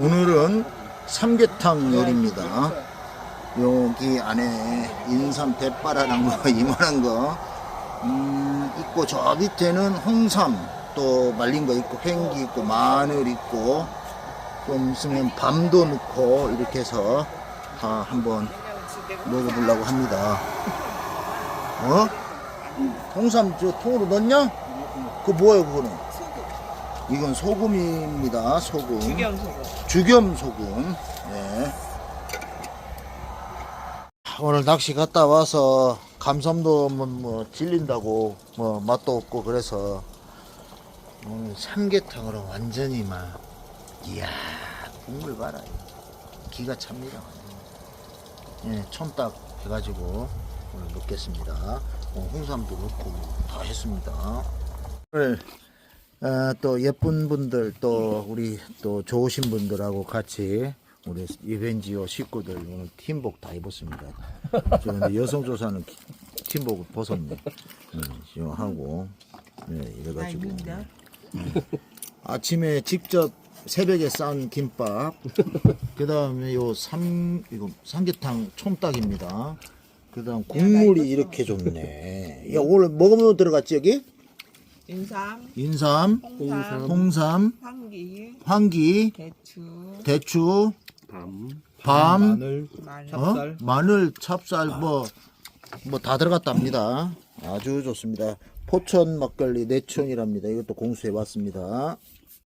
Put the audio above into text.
오늘은 삼계탕 요리입니다. 여기 안에 인삼 대파라는 거 이만한 거 음, 있고 저 밑에는 홍삼 또 말린 거 있고 횡기 있고 마늘 있고 좀 있으면 밤도 넣고 이렇게 해서 다 한번 먹어보려고 합니다. 어? 홍삼 저 통으로 넣냐? 그거 뭐예요 그거는? 이건 소금입니다. 소금. 죽염 소금. 죽염 소금. 네. 오늘 낚시 갔다 와서 감삼도 뭐, 뭐 질린다고 뭐 맛도 없고 그래서 오늘 삼계탕으로 완전히 막 이야 국물 봐라 기가 찹니다. 예, 촌딱 해가지고 오늘 먹겠습니다. 어, 홍삼도 넣고 다 했습니다. 오늘 어, 또 예쁜 분들 또 우리 또 좋으신 분들하고 같이 우리 이벤지오 식구들 오늘 팀복 다 입었습니다. 저 근데 여성조사는 기- 팀복을 벗었네. 네, 지금 하고 네, 이래가지고 입는다. 아침에 직접 새벽에 싼 김밥 그 다음에 요삼 이거 삼계탕 촌딱입니다. 그 다음 국물이 이렇게 좋네. 야 오늘 뭐뭐 들어갔지 여기? 인삼, 인삼, 홍삼, 홍삼, 황기, 황기, 대추, 대추, 밤, 밤, 마늘, 마늘. 어? 찹쌀. 마늘, 찹쌀 뭐 뭐 다 들어갔답니다. 아주 좋습니다. 포천 막걸리 내촌이랍니다. 이것도 공수해 봤습니다.